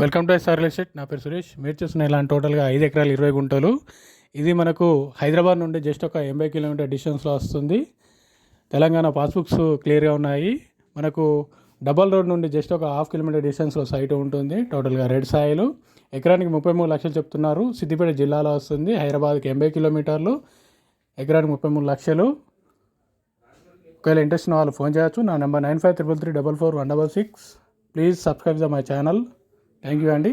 Welcome to SR real estate. నా పేరు సురేష్. మీరు చూస్తున్న ఇలాంటి టోటల్గా ఐదు ఎకరాలు ఇరవై గుంటలు. ఇది మనకు హైదరాబాద్ నుండి జస్ట్ ఒక ఎనభై కిలోమీటర్ డిస్టెన్స్లో వస్తుంది. తెలంగాణ పాస్బుక్స్ క్లియర్గా ఉన్నాయి. మనకు డబల్ రోడ్ నుండి జస్ట్ ఒక హాఫ్ కిలోమీటర్ డిస్టెన్స్లో సైట్ ఉంటుంది. టోటల్గా రెడ్ సాయిలు. ఎకరానికి ముప్పై మూడు లక్షలు చెప్తున్నారు. సిద్దిపేట జిల్లాలో వస్తుంది. హైదరాబాద్కి ఎనభై కిలోమీటర్లు. ఎకరానికి ముప్పై మూడు లక్షలు. ఒకవేళ ఇంట్రెస్ట్ ఉన్న వాళ్ళు ఫోన్ చేయొచ్చు. నా number nine five triple three double four one double six. Please subscribe the my channel. Thank you అండి